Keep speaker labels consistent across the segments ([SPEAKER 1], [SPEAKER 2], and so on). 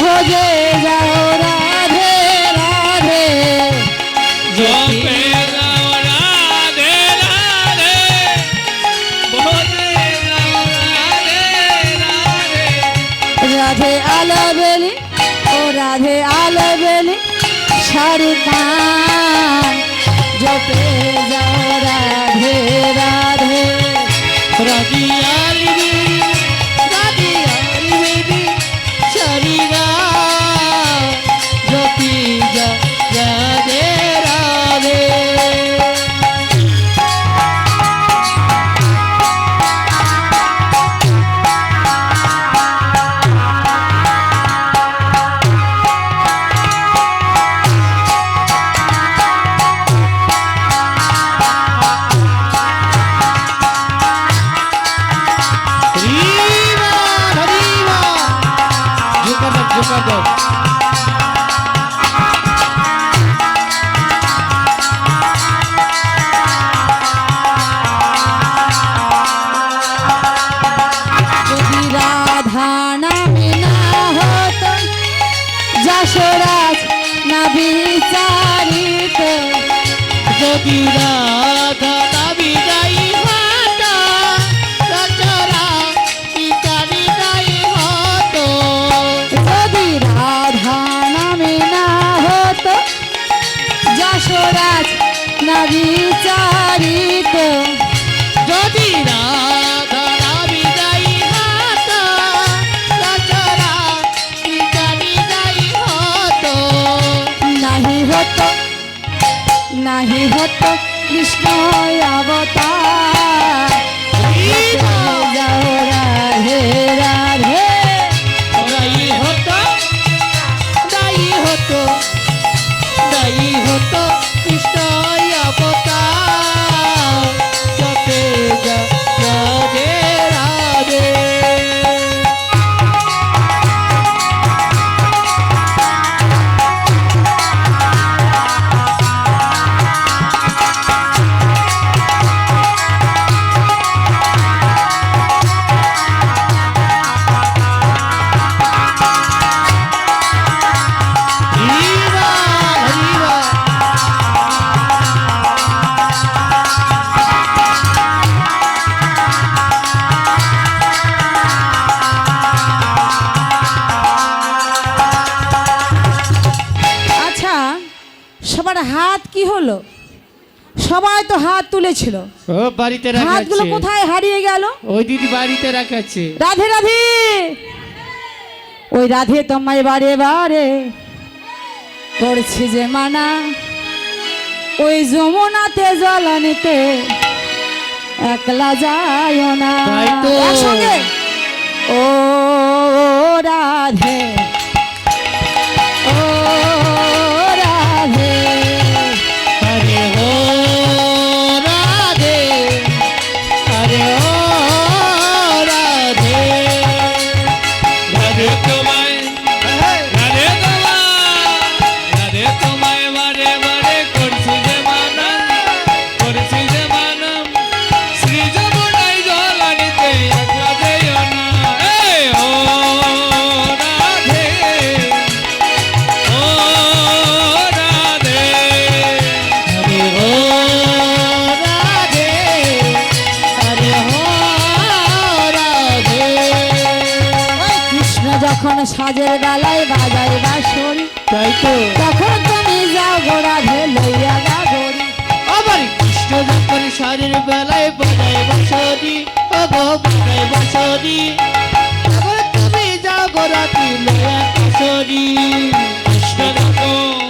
[SPEAKER 1] ভোজে যাও রাধে রাধে।
[SPEAKER 2] রাধে রাধে।
[SPEAKER 1] রাধে
[SPEAKER 2] রাধে।
[SPEAKER 1] রাধে
[SPEAKER 2] ও রাধে
[SPEAKER 1] আলো বেলি শাড়ি পান
[SPEAKER 2] জপে
[SPEAKER 1] যাও রাধে রাধে।
[SPEAKER 2] রাধিয়ালি Shakira. কৃষ্ণ অবতার।
[SPEAKER 1] সবার হাত কি হলো? সবাই তো হাত তুলেছিল।
[SPEAKER 2] ও বাড়িতে
[SPEAKER 1] হাতগুলো কোথায় হারিয়ে গেল?
[SPEAKER 2] ওই দিদি বাড়িতে
[SPEAKER 1] রাধে রাধে! ওই রাধে তোমায় বারে বারে করছি যে মানা। ওই যমুনাতে জল নিতে একলা যায় না।
[SPEAKER 2] তাই তো।
[SPEAKER 1] একসঙ্গে? ও রাধে। সাজের বেলায় বাজাই বাঁশরি
[SPEAKER 2] তাই তো।
[SPEAKER 1] তখন তুমি যাও গোড়া রাধে লইয়া গা গরি
[SPEAKER 2] আবার কৃষ্ণ যখন শারীর বেলায় বাজাই বাঁশরি ও গো তখন তুমি যাও গোড়া কিশোরী কৃষ্ণ যখন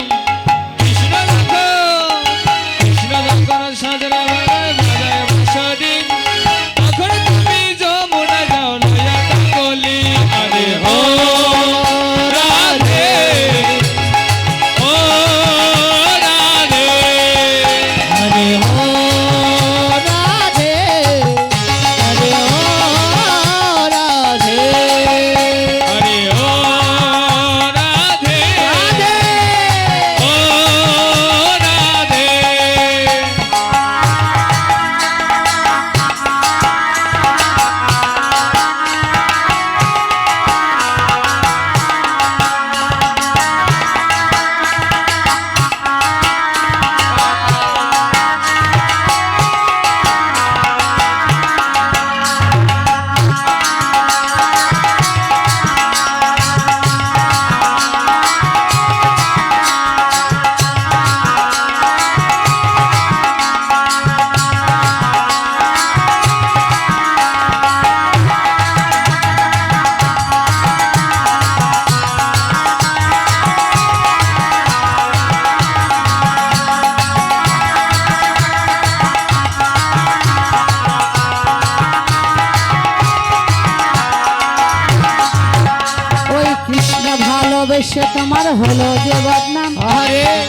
[SPEAKER 1] বেশে তোমার হলো যে বদনাম।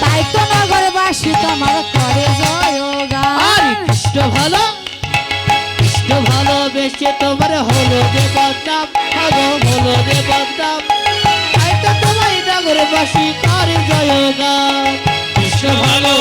[SPEAKER 1] তাই তো নগরবাসী তোমার করে জয়গান
[SPEAKER 2] কৃষ্ণ ভালো। কৃষ্ণ ভালোবেসে তোমার হলো যে বদনাম। আগো হলো যে বদনাম। তাই তো তোমায় নগরবাসী করে জয়গান
[SPEAKER 3] কৃষ্ণ ভালো।